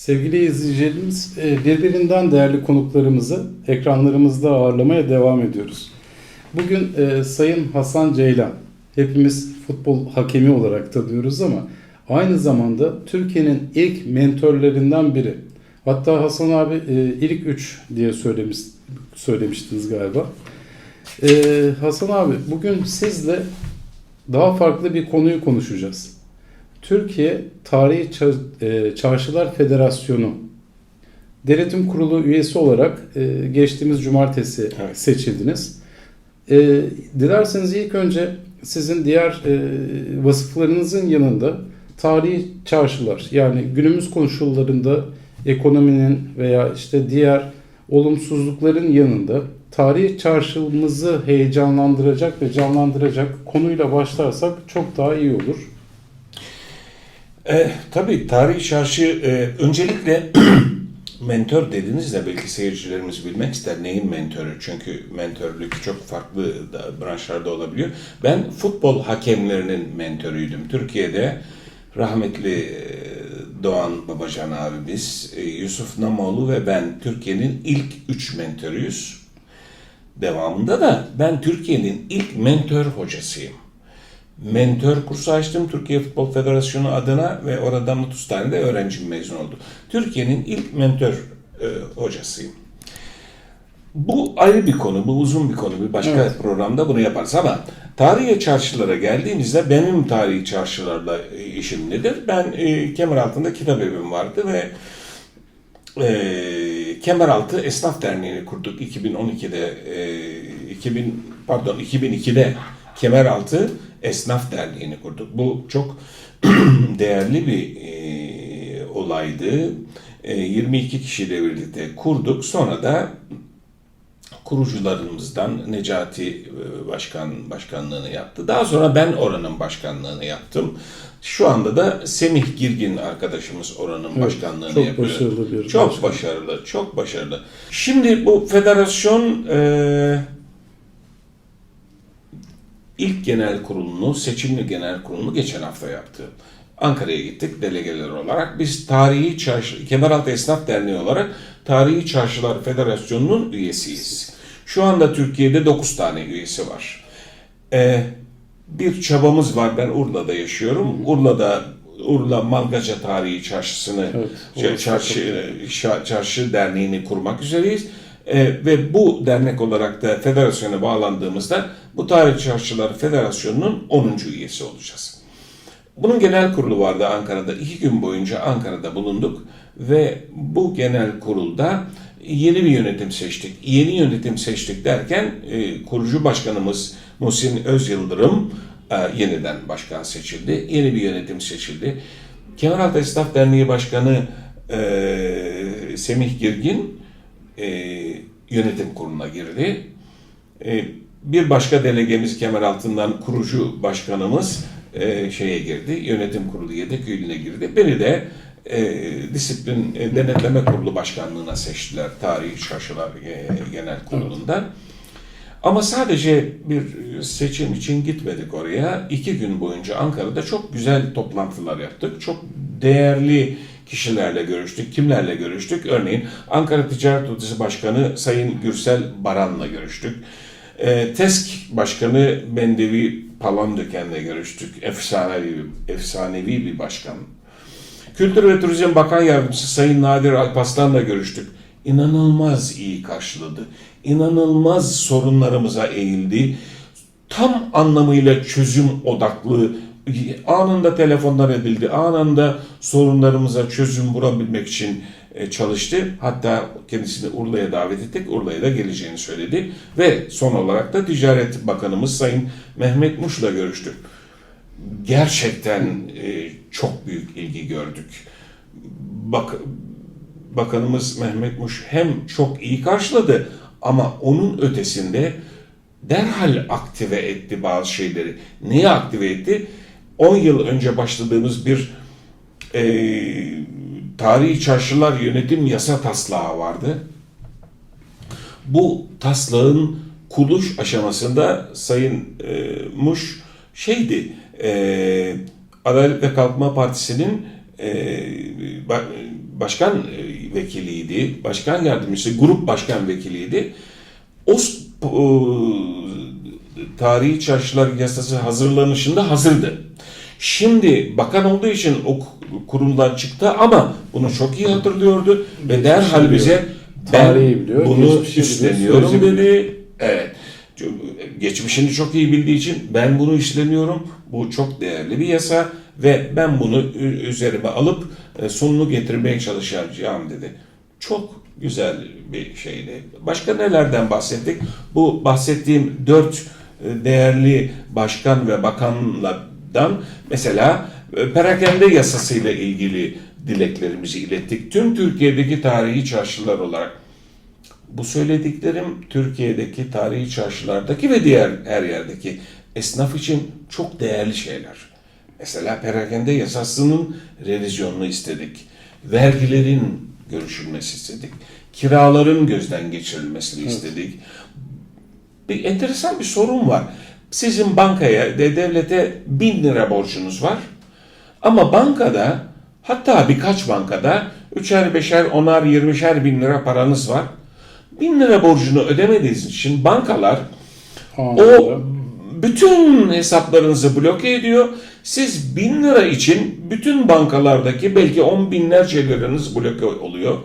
Sevgili izleyicilerimiz, e, birbirinden değerli konuklarımızı ekranlarımızda ağırlamaya devam ediyoruz. Bugün e, Sayın Hasan Ceylan, hepimiz futbol hakemi olarak tanıyoruz ama aynı zamanda Türkiye'nin ilk mentörlerinden biri. Hatta Hasan abi e, ilk üç diye söylemiş, söylemiştiniz galiba. E, Hasan abi bugün sizle daha farklı bir konuyu konuşacağız. Türkiye Tarihi e, Çarşılar Federasyonu Denetim Kurulu üyesi olarak e, geçtiğimiz cumartesi Evet. seçildiniz. E, Dilerseniz ilk önce sizin diğer vasıflarınızın yanında tarihi çarşılar yani günümüz koşullarında ekonominin veya işte diğer olumsuzlukların yanında tarihi çarşımızı heyecanlandıracak ve canlandıracak konuyla başlarsak çok daha iyi olur. E, tabii tarihi çarşı e, öncelikle mentor dediniz de belki seyircilerimiz bilmek ister neyin mentörü çünkü mentörlük çok farklı da, branşlarda olabiliyor. Ben futbol hakemlerinin mentörüydüm. Türkiye'de rahmetli e, Doğan Babacan abimiz, e, Yusuf Namoğlu ve ben Türkiye'nin ilk üç mentörüyüz. Devamında da ben Türkiye'nin ilk mentör hocasıyım. Mentör kursu açtım Türkiye Futbol Federasyonu adına ve oradan 30 tane de öğrencim mezun oldu. Türkiye'nin ilk mentör e, hocasıyım. Bu ayrı bir konu, bu uzun bir konu. Bir başka Evet. programda bunu yaparız ama tarihi çarşılara geldiğimizde benim tarihi çarşılarla işim nedir? Ben e, Kemeraltı'nda kitap evim vardı ve e, Kemeraltı Esnaf Derneği'ni kurduk 2012'de e, 2000 pardon 2002'de Kemeraltı Esnaf Derneği'ni kurduk. Bu çok değerli bir e, olaydı. E, 22 kişiyle birlikte kurduk. Sonra da kurucularımızdan Necati e, Başkan başkanlığını yaptı. Daha sonra ben oranın başkanlığını yaptım. Şu anda da Semih Girgin arkadaşımız oranın Evet, başkanlığını çok yapıyor. başarılı bir Çok başkan. başarılı, çok başarılı. Şimdi bu federasyon e, ilk genel kurulunu, seçimli genel kurulunu geçen hafta yaptı. Ankara'ya gittik delegeler olarak. Biz Tarihi Çarşı, Kemeraltı Esnaf Derneği olarak Tarihi Çarşılar Federasyonu'nun üyesiyiz. Şu anda Türkiye'de 9 tane üyesi var. Ee, bir çabamız var. Ben Urla'da yaşıyorum. Urla'da Urla Malgaca Tarihi Çarşısı'nı Evet, şey, çarşı, şa- çarşı derneğini kurmak üzereyiz. Ee, ve bu dernek olarak da federasyona bağlandığımızda bu Tarih Çarşılar Federasyonu'nun 10. üyesi olacağız. Bunun genel kurulu vardı Ankara'da. İki gün boyunca Ankara'da bulunduk ve bu genel kurulda yeni bir yönetim seçtik. Yeni yönetim seçtik derken e, kurucu başkanımız Muhsin Özyıldırım e, yeniden başkan seçildi. Yeni bir yönetim seçildi. Kemeraltı Esnaf Derneği Başkanı e, Semih Girgin e, yönetim kuruluna girdi. Bir başka delegemiz Kemeraltı'ndan kurucu başkanımız e, şeye girdi, yönetim kurulu yedek üyeliğine girdi. Beni de e, disiplin e, denetleme kurulu başkanlığına seçtiler Tarihi Çarşılar e, Genel Kurulu'nda. Ama sadece bir seçim için gitmedik oraya. İki gün boyunca Ankara'da çok güzel toplantılar yaptık. Çok değerli kişilerle görüştük. Kimlerle görüştük? Örneğin Ankara Ticaret Odası Başkanı Sayın Gürsel Baran'la görüştük. E, TESK Başkanı Bendevi Palandöken'le görüştük. Efsanevi, efsanevi bir başkan. Kültür ve Turizm Bakan Yardımcısı Sayın Nadir Alpaslan'la görüştük. İnanılmaz iyi karşıladı. İnanılmaz sorunlarımıza eğildi. Tam anlamıyla çözüm odaklı anında telefonlar edildi. Anında sorunlarımıza çözüm bulabilmek için çalıştı. Hatta kendisini Urla'ya davet ettik. Urla'ya da geleceğini söyledi. Ve son olarak da Ticaret Bakanımız Sayın Mehmet Muş'la görüştük. Gerçekten e, çok büyük ilgi gördük. Bak, Bakanımız Mehmet Muş hem çok iyi karşıladı ama onun ötesinde derhal aktive etti bazı şeyleri. Neyi aktive etti? 10 yıl önce başladığımız bir e, tarihi çarşılar yönetim yasa taslağı vardı. Bu taslağın kuruluş aşamasında Sayın e, Muş şeydi, e, Adalet ve Kalkınma Partisi'nin e, ba- başkan e, vekiliydi, başkan yardımcısı, grup başkan vekiliydi. O e, tarihi çarşılar yasası hazırlanışında hazırdı. Şimdi bakan olduğu için o kurumdan çıktı ama bunu çok iyi hatırlıyordu ve derhal bize ben biliyor, bunu üstleniyorum süreci biliyor." dedi. Evet. Geçmişini çok iyi bildiği için ben bunu üstleniyorum. Bu çok değerli bir yasa ve ben bunu üzerime alıp e, sonunu getirmeye çalışacağım dedi. Çok güzel bir şeydi. Başka nelerden bahsettik? Bu bahsettiğim dört e, değerli başkan ve bakanlardan mesela e, perakende yasasıyla ilgili dileklerimizi ilettik. Tüm Türkiye'deki tarihi çarşılar olarak bu söylediklerim Türkiye'deki tarihi çarşılardaki ve diğer her yerdeki esnaf için çok değerli şeyler. Mesela perakende yasasının revizyonunu istedik. Vergilerin görüşülmesi istedik. Kiraların gözden geçirilmesini istedik. Bir enteresan bir sorun var. Sizin bankaya de devlete bin lira borcunuz var. Ama bankada hatta birkaç bankada üçer, beşer, onar, yirmişer bin lira paranız var. Bin lira borcunu ödemediğiniz için bankalar Anında. o bütün hesaplarınızı bloke ediyor. Siz bin lira için bütün bankalardaki belki on binlerce liranız bloke oluyor.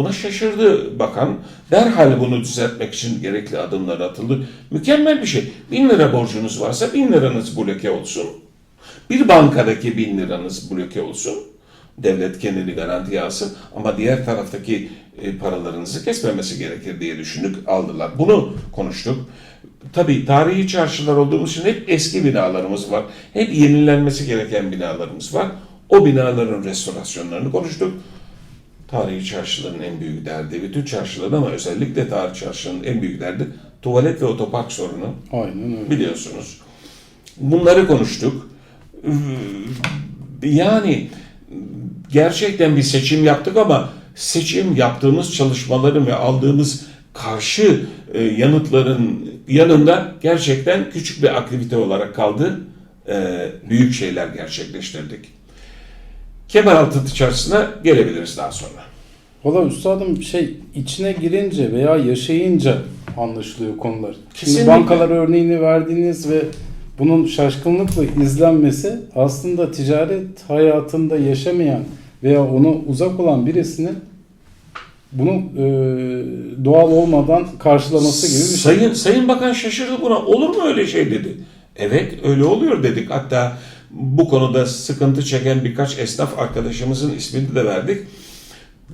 Buna şaşırdı bakan. Derhal bunu düzeltmek için gerekli adımlar atıldı. Mükemmel bir şey. Bin lira borcunuz varsa bin liranız bloke olsun. Bir bankadaki bin liranız bloke olsun. Devlet kendini garantiye alsın ama diğer taraftaki e, paralarınızı kesmemesi gerekir diye düşündük, aldılar. Bunu konuştuk. Tabii tarihi çarşılar olduğumuz için hep eski binalarımız var. Hep yenilenmesi gereken binalarımız var. O binaların restorasyonlarını konuştuk. Tarihi çarşıların en büyük derdi, bütün çarşıların ama özellikle tarihi çarşının en büyük derdi tuvalet ve otopark sorunu Aynen öyle. biliyorsunuz. Bunları konuştuk. Yani gerçekten bir seçim yaptık ama seçim yaptığımız çalışmaların ve aldığımız karşı e, yanıtların yanında gerçekten küçük bir aktivite olarak kaldı. E, Büyük şeyler gerçekleştirdik. Kemeraltı çarşısına gelebiliriz daha sonra. Valla üstadım şey içine girince veya yaşayınca anlaşılıyor konular. Kesinlikle. Şimdi bankalar örneğini verdiğiniz ve bunun şaşkınlıkla izlenmesi aslında ticaret hayatında yaşamayan veya onu uzak olan birisinin bunu e, doğal olmadan karşılaması gibi bir şey. Sayın Sayın Bakan şaşırdı buna. Olur mu öyle şey dedi. Evet öyle oluyor dedik. Hatta bu konuda sıkıntı çeken birkaç esnaf arkadaşımızın ismini de verdik.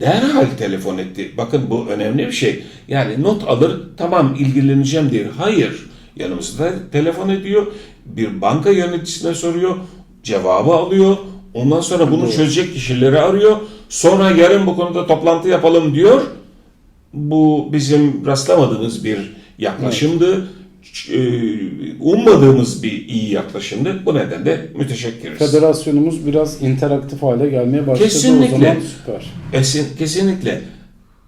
Derhal telefon etti. Bakın bu önemli bir şey. Yani not alır tamam ilgileneceğim diye. Hayır. Yanımızda telefon ediyor. Bir banka yöneticisine soruyor. Cevabı alıyor. Ondan sonra bunu Doğru. çözecek kişileri arıyor. Sonra yarın bu konuda toplantı yapalım diyor. Bu bizim rastlamadığımız bir yaklaşımdı. Ç- e, Ummadığımız bir iyi yaklaşımdı. Bu nedenle müteşekkiriz. Federasyonumuz biraz interaktif hale gelmeye başladı Kesinlikle. o zaman süper. Esin, kesinlikle.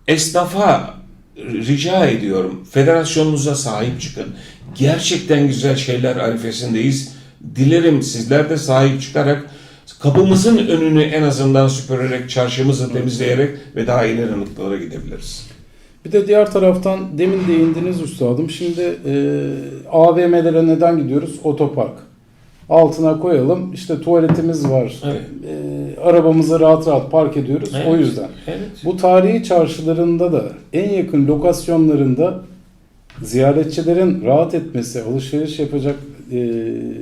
Esnafa rica ediyorum. Federasyonunuza sahip çıkın. Gerçekten güzel şeyler arifesindeyiz. Dilerim sizler de sahip çıkarak kapımızın önünü en azından süpürerek, çarşımızı temizleyerek ve daha ileri noktalara gidebiliriz. Bir de diğer taraftan demin değindiniz üstadım. Şimdi e, AVM'lere neden gidiyoruz? Otopark. Altına koyalım. İşte tuvaletimiz var. Evet. E, arabamızı rahat rahat park ediyoruz. Evet. O yüzden. Evet. Bu tarihi çarşılarında da en yakın lokasyonlarında ziyaretçilerin rahat etmesi, alışveriş yapacak e,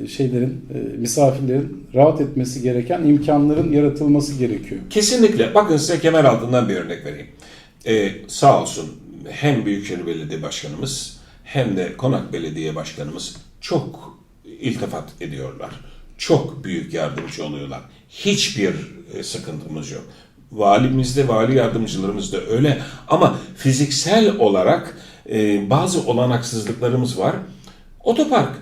şeylerin, e, misafirlerin rahat etmesi gereken imkanların yaratılması gerekiyor. Kesinlikle. Bakın size kemer altından bir örnek vereyim. Ee, sağ olsun hem Büyükşehir Belediye Başkanımız hem de Konak Belediye Başkanımız çok iltifat ediyorlar. Çok büyük yardımcı oluyorlar. Hiçbir e, sıkıntımız yok. Valimiz de, vali yardımcılarımız da öyle. Ama fiziksel olarak e, bazı olanaksızlıklarımız var. Otopark.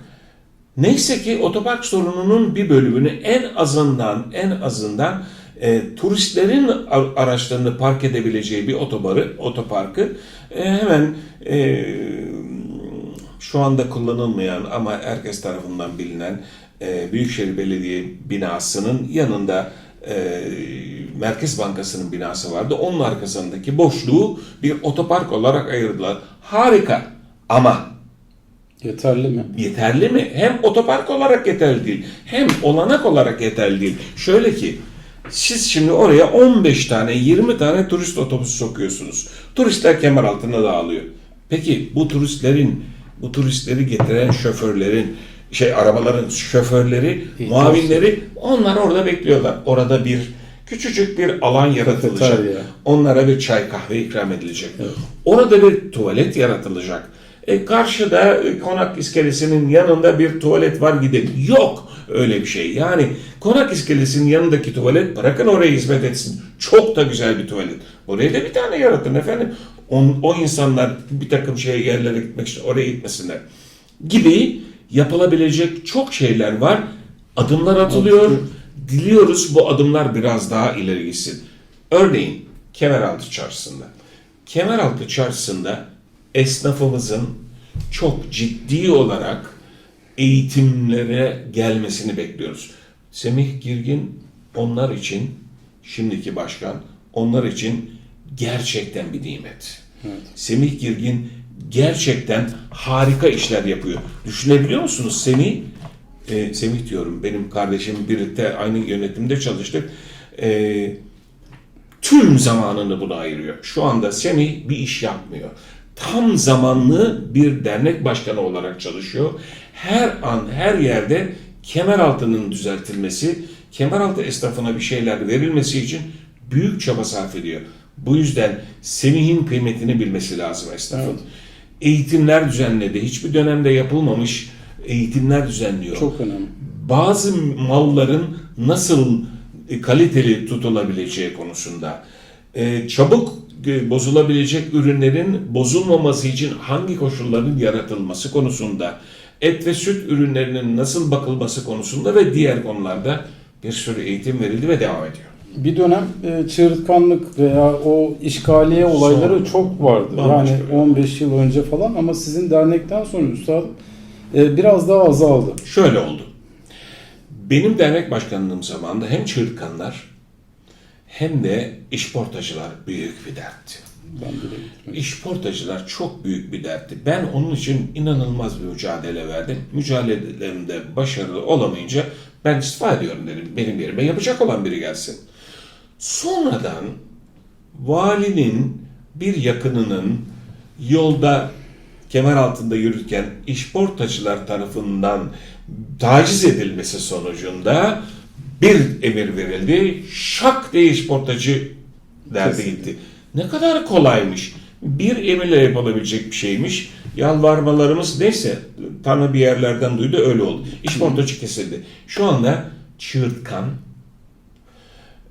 Neyse ki otopark sorununun bir bölümünü en azından en azından e, turistlerin araçlarını park edebileceği bir otobarı, otoparkı e, hemen e, şu anda kullanılmayan ama herkes tarafından bilinen e, Büyükşehir Belediye binasının yanında e, Merkez Bankası'nın binası vardı. Onun arkasındaki boşluğu bir otopark olarak ayırdılar. Harika ama Yeterli mi? yeterli mi? Hem otopark olarak yeterli değil, hem olanak olarak yeterli değil. Şöyle ki, siz şimdi oraya 15 tane, 20 tane turist otobüsü sokuyorsunuz. Turistler kemer altına dağılıyor. Peki bu turistlerin, bu turistleri getiren şoförlerin, şey arabaların şoförleri, İhtiyaç. muavinleri onlar orada bekliyorlar. Orada bir küçücük bir alan yaratılacak. Kafeterya. Onlara bir çay kahve ikram edilecek. Orada bir tuvalet yaratılacak. E, karşıda e, konak iskelesinin yanında bir tuvalet var gidelim. Yok öyle bir şey. Yani konak iskelesinin yanındaki tuvalet bırakın oraya hizmet etsin. Çok da güzel bir tuvalet. Oraya da bir tane yaratın efendim. O, o insanlar bir takım şeye yerlere gitmek için oraya gitmesinler. Gibi yapılabilecek çok şeyler var. Adımlar atılıyor. Diliyoruz bu adımlar biraz daha ileri gitsin. Örneğin Kemeraltı Çarşısı'nda. Kemeraltı Çarşısı'nda esnafımızın çok ciddi olarak eğitimlere gelmesini bekliyoruz. Semih Girgin onlar için, şimdiki başkan, onlar için gerçekten bir nimet. Semih Girgin gerçekten harika işler yapıyor. Düşünebiliyor musunuz Semih? e, Semih diyorum benim kardeşim birlikte aynı yönetimde çalıştık. E, tüm zamanını buna ayırıyor. Şu anda Semih bir iş yapmıyor. Tam zamanlı bir dernek başkanı olarak çalışıyor. Her an her yerde kemeraltının düzeltilmesi, kemeraltı esnafına bir şeyler verilmesi için büyük çaba sarf ediyor. Bu yüzden Semih'in kıymetini bilmesi lazım esnafın. Evet. Eğitimler düzenledi. Hiçbir dönemde yapılmamış eğitimler düzenliyor Çok önemli. bazı malların nasıl kaliteli tutulabileceği konusunda, e, çabuk e, bozulabilecek ürünlerin bozulmaması için hangi koşulların yaratılması konusunda, et ve süt ürünlerinin nasıl bakılması konusunda ve diğer konularda bir sürü eğitim verildi ve devam ediyor. Bir dönem e, çığırtkanlık veya o işgaliye olayları Son- çok vardı. Yani bir- 15 yıl önce falan ama sizin dernekten sonra üstadım e, biraz daha azaldı. Şöyle oldu. Benim dernek başkanlığım zamanında hem çığırtkanlar hem de işportacılar büyük bir dertti. İşportacılar çok büyük bir dertti. Ben onun için inanılmaz bir mücadele verdim. Mücadelelerimde başarılı olamayınca ben istifa ediyorum dedim. Benim yerime yapacak olan biri gelsin. Sonradan valinin bir yakınının yolda kemer altında yürürken işportacılar tarafından taciz edilmesi sonucunda bir emir verildi. Şak diye işportacı derdi gitti. Ne kadar kolaymış. Bir emirle yapılabilecek bir şeymiş. Yalvarmalarımız neyse Tanrı bir yerlerden duydu öyle oldu. İşportacı kesildi. Şu anda çığırtkan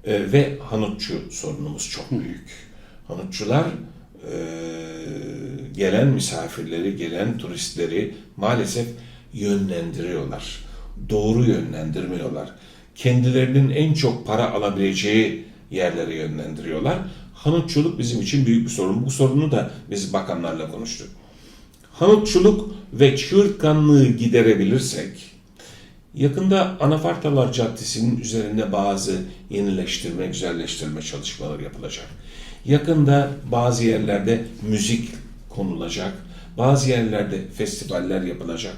e, ve hanutçu sorunumuz çok büyük. Hanutçular e, gelen misafirleri, gelen turistleri maalesef yönlendiriyorlar. Doğru yönlendirmiyorlar. Kendilerinin en çok para alabileceği yerlere yönlendiriyorlar. Hanutçuluk bizim için büyük bir sorun. Bu sorunu da biz bakanlarla konuştuk. Hanutçuluk ve çığırtkanlığı giderebilirsek, yakında Anafartalar Caddesi'nin üzerinde bazı yenileştirme, güzelleştirme çalışmaları yapılacak. Yakında bazı yerlerde müzik konulacak, bazı yerlerde festivaller yapılacak.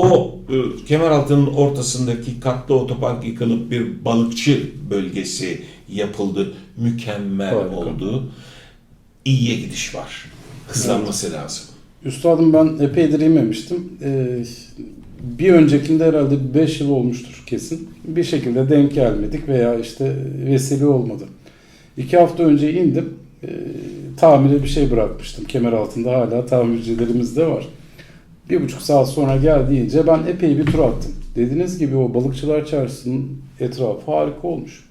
O e, Kemeraltı'nın ortasındaki katlı otopark yıkılıp bir balıkçı bölgesi yapıldı. Mükemmel Harika. oldu. İyiye gidiş var. Hızlanması lazım. Üstadım ben epeydir yememiştim. Ee, bir öncekinde herhalde 5 yıl olmuştur kesin. Bir şekilde denk gelmedik veya işte vesile olmadı. İki hafta önce indim. Ee, tamire bir şey bırakmıştım. Kemer altında hala tamircilerimiz de var. Bir buçuk saat sonra geldiğince ben epey bir tur attım. Dediğiniz gibi o balıkçılar çarşısının etrafı harika olmuş.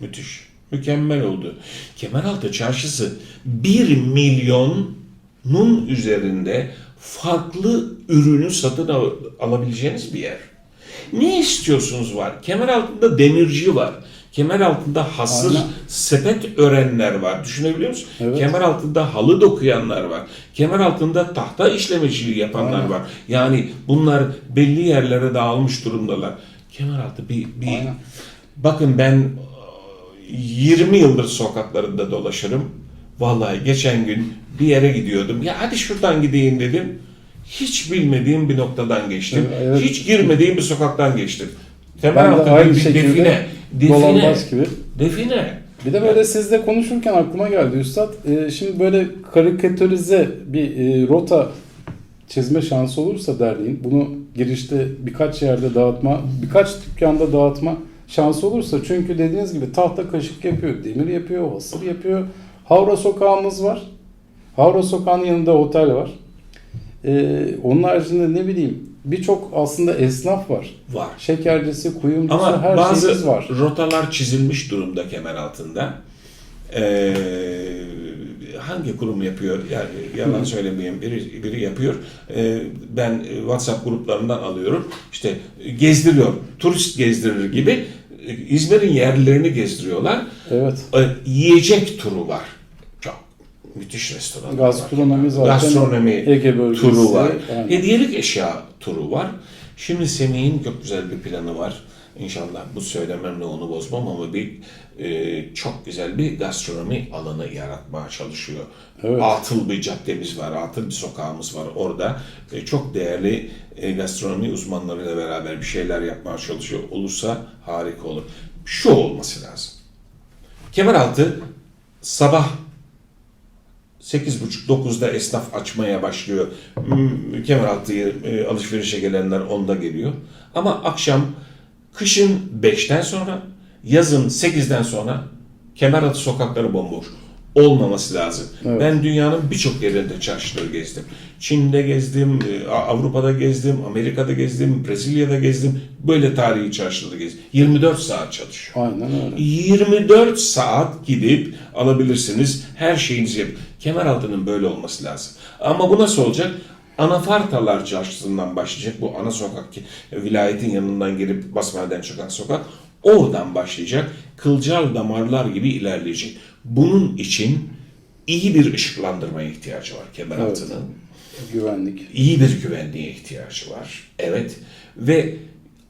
Müthiş. Mükemmel oldu. Kemeraltı Çarşısı 1 milyonun üzerinde farklı ürünü satın al- alabileceğiniz bir yer. Ne istiyorsunuz var? Kemer altında demirci var. Kemer altında hasır Aynen. sepet örenler var. Düşünebiliyor musun? Evet. Kemer altında halı dokuyanlar var. Kemer altında tahta işlemeciliği yapanlar Aynen. var. Yani bunlar belli yerlere dağılmış durumdalar. Kemer altı bir, bir Aynen. Bakın ben 20 yıldır sokaklarında dolaşırım. Vallahi geçen gün bir yere gidiyordum. Ya hadi şuradan gideyim dedim. Hiç bilmediğim bir noktadan geçtim. Evet. Hiç girmediğim bir sokaktan geçtim. Temel Ben de altı aynı bir şekilde define. Define. Dolambaç gibi. Define. Bir de böyle sizle konuşurken aklıma geldi Üstad. Ee, şimdi böyle karikatürize bir e, rota çizme şansı olursa derneğin bunu girişte birkaç yerde dağıtma, birkaç dükkanda dağıtma şansı olursa çünkü dediğiniz gibi tahta kaşık yapıyor, demir yapıyor, hasır yapıyor. Havra sokağımız var. Havra sokağının yanında otel var. Ee, onun haricinde ne bileyim birçok aslında esnaf var. Var. Şekercisi, kuyumcusu Ama her bazı şeyimiz var. rotalar çizilmiş durumda kemer altında. Ee, hangi kurum yapıyor? Yani yalan söylemeyeyim biri, biri yapıyor. Ee, ben WhatsApp gruplarından alıyorum. İşte gezdiriyor. Turist gezdirir gibi İzmir'in yerlilerini gezdiriyorlar. Evet. Ee, yiyecek turu var. Müthiş restoranlar var. Gastronomi zaten Gastronomi Ege bölgesi. turu var. Yani. Hediyelik eşya turu var. Şimdi Semih'in çok güzel bir planı var. İnşallah bu söylememle onu bozmam ama bir e, çok güzel bir gastronomi alanı yaratmaya çalışıyor. Evet. Atıl bir caddemiz var, atıl bir sokağımız var orada. E, çok değerli e, gastronomi uzmanlarıyla beraber bir şeyler yapmaya çalışıyor. Olursa harika olur. Şu olması lazım. Kemeraltı sabah 8.30-9'da esnaf açmaya başlıyor. Hmm, Kemeraltı'ya e, alışverişe gelenler onda geliyor. Ama akşam kışın 5'ten sonra, yazın 8'den sonra Kemeraltı sokakları bomboş. Olmaması lazım. Evet. Ben dünyanın birçok yerinde çarşıları gezdim. Çin'de gezdim, e, Avrupa'da gezdim, Amerika'da gezdim, Brezilya'da gezdim. Böyle tarihi çarşıları gezdim. 24 saat çalışıyor. Aynen öyle. 24 saat gidip alabilirsiniz. Her şeyinizi yap. Kemeraltı'nın böyle olması lazım. Ama bu nasıl olacak? Anafartalar Çarşısı'ndan başlayacak. Bu ana sokak ki vilayetin yanından girip Basmane'den çıkan sokak. Oradan başlayacak. Kılcal damarlar gibi ilerleyecek. Bunun için iyi bir ışıklandırmaya ihtiyacı var Kemeraltı'nın Güvenlik. iyi bir güvenliğe ihtiyacı var. Evet. Ve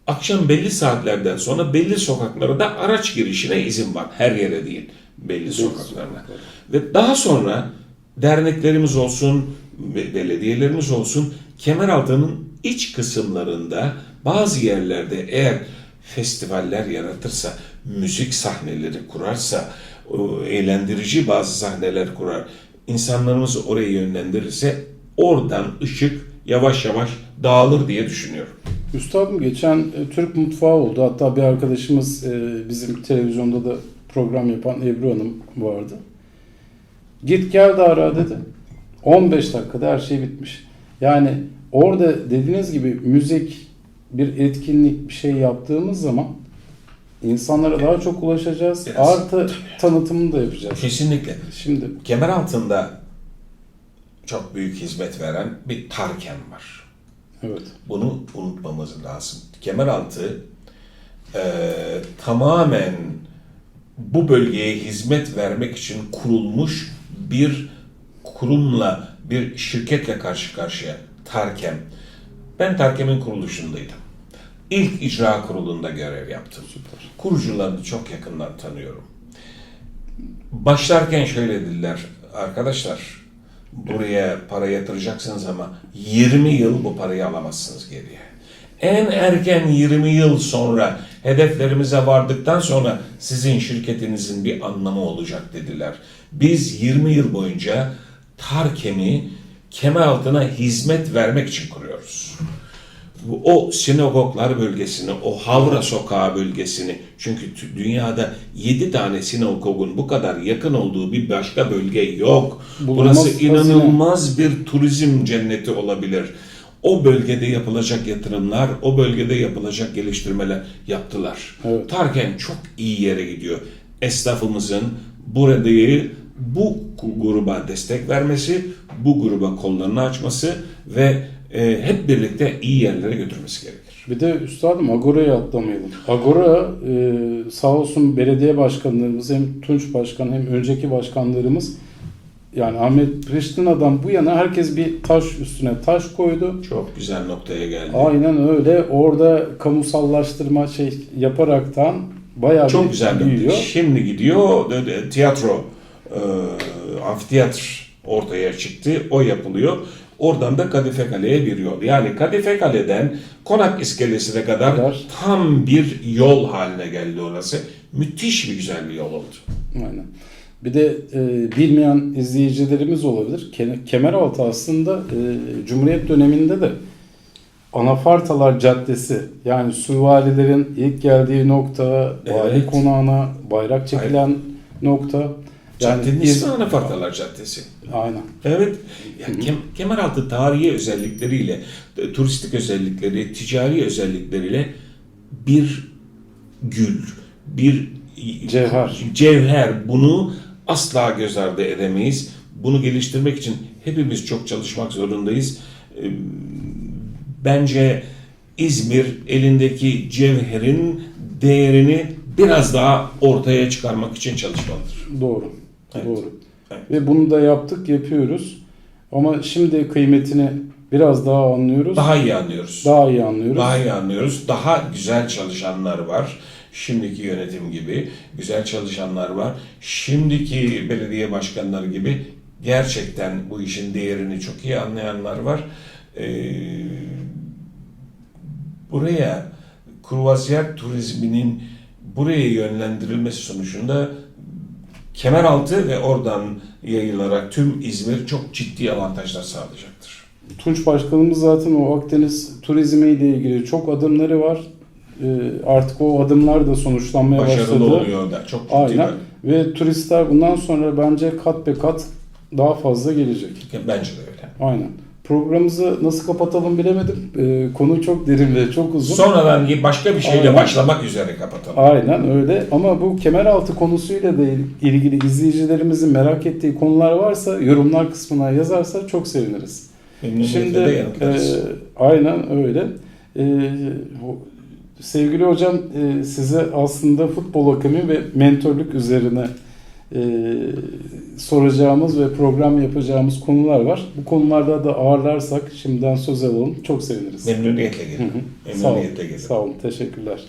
akşam belli saatlerden sonra belli sokaklara da araç girişine izin var. Her yere değil. Belli sokaklarına. Ve daha sonra derneklerimiz olsun, be- belediyelerimiz olsun Kemeraltı'nın iç kısımlarında bazı yerlerde eğer festivaller yaratırsa, müzik sahneleri kurarsa, eğlendirici bazı sahneler kurar, insanlarımızı oraya yönlendirirse oradan ışık yavaş yavaş dağılır diye düşünüyorum. Üstadım geçen e, Türk mutfağı oldu. Hatta bir arkadaşımız e, bizim televizyonda da program yapan Ebru Hanım vardı. Git gel de ara dedi. 15 dakikada her şey bitmiş. Yani orada dediğiniz gibi müzik, bir etkinlik, bir şey yaptığımız zaman insanlara daha çok ulaşacağız. Biraz. Artı tanıtımını da yapacağız. Kesinlikle. Şimdi Kemer altında çok büyük hizmet veren bir Tarken var. evet. Bunu unutmamız lazım. Kemeraltı e, tamamen bu bölgeye hizmet vermek için kurulmuş bir kurumla, bir şirketle karşı karşıya. Tarkem. Ben Tarkem'in kuruluşundaydım. İlk icra kurulunda görev yaptım. Süper. Kurucularını çok yakından tanıyorum. Başlarken şöyle dediler, arkadaşlar buraya para yatıracaksınız ama 20 yıl bu parayı alamazsınız geriye. En erken 20 yıl sonra hedeflerimize vardıktan sonra sizin şirketinizin bir anlamı olacak dediler. Biz 20 yıl boyunca Tarkem'i kemer altına hizmet vermek için kuruyoruz o sinagoglar bölgesini, o Havra Sokağı bölgesini çünkü dünyada 7 tane sinagogun bu kadar yakın olduğu bir başka bölge yok. Bulunmaz Burası hazine. inanılmaz bir turizm cenneti olabilir. O bölgede yapılacak yatırımlar, o bölgede yapılacak geliştirmeler yaptılar. Evet. Tarken çok iyi yere gidiyor. Esnafımızın buradayı bu gruba destek vermesi, bu gruba kollarını açması ve e, hep birlikte iyi yerlere götürmesi gerekir. Bir de üstadım Agora'ya atlamayalım. Agora e, sağ olsun belediye başkanlarımız hem Tunç Başkan hem önceki başkanlarımız yani Ahmet Priştina'dan bu yana herkes bir taş üstüne taş koydu. Çok güzel noktaya geldi. Aynen öyle. Orada kamusallaştırma şey yaparaktan bayağı Çok bir güzel büyüyor. Şimdi gidiyor tiyatro, e, amfiteyatr ortaya çıktı. O yapılıyor. Oradan da Kadife Kale'ye bir yol. Yani Kadife Kale'den Konak İskelesi'ne kadar Kadar. tam bir yol haline geldi orası. Müthiş bir güzel bir yol oldu. Aynen. Bir de e, bilmeyen izleyicilerimiz olabilir. Ke- Kemeraltı aslında e, Cumhuriyet döneminde de Anafartalar Caddesi yani süvarilerin ilk geldiği nokta, vali Evet. konağına bayrak çekilen nokta. Caddenin İz- ismi Anafartalar Caddesi. Aynen. Evet. Yani Kem, Kemeraltı tarihi özellikleriyle, e, turistik özellikleri, ticari özellikleriyle bir gül, bir Cevher. cevher. Bunu asla göz ardı edemeyiz. Bunu geliştirmek için hepimiz çok çalışmak zorundayız. Ee, Bence İzmir elindeki cevherin değerini biraz daha ortaya çıkarmak için çalışmalıdır. Doğru. Evet. Doğru. Evet. Ve bunu da yaptık, yapıyoruz. Ama şimdi kıymetini biraz daha anlıyoruz. Daha iyi anlıyoruz. Daha iyi anlıyoruz. Daha iyi anlıyoruz. Daha güzel çalışanlar var. Şimdiki yönetim gibi güzel çalışanlar var. Şimdiki belediye başkanları gibi gerçekten bu işin değerini çok iyi anlayanlar var. Ee, buraya kruvaziyer turizminin buraya yönlendirilmesi sonucunda Kemeraltı ve oradan yayılarak tüm İzmir çok ciddi avantajlar sağlayacaktır. Tunç Başkanımız zaten o Akdeniz turizmi ile ilgili çok adımları var. Ee, artık o adımlar da sonuçlanmaya Başarılı başladı. oluyor da çok ciddi Aynen. Ve turistler bundan sonra bence kat be kat daha fazla gelecek. Bence de öyle. Aynen. Programımızı nasıl kapatalım bilemedim. Ee, konu çok derin ve çok uzun. Sonradan başka bir şeyle Aynen. başlamak üzere kapatalım. Aynen öyle ama bu kemeraltı konusuyla da ilgili izleyicilerimizin merak ettiği konular varsa yorumlar kısmına yazarsa çok seviniriz. Memnuniyetle Şimdi de yanıtlarız. e, aynen öyle. E, sevgili hocam e, size aslında futbol hakemi ve mentorluk üzerine e, soracağımız ve program yapacağımız konular var. Bu konularda da ağırlarsak şimdiden söz alalım. Çok seviniriz. Memnuniyetle gelin. Memnuniyetle gelin. Sağ olun. Teşekkürler.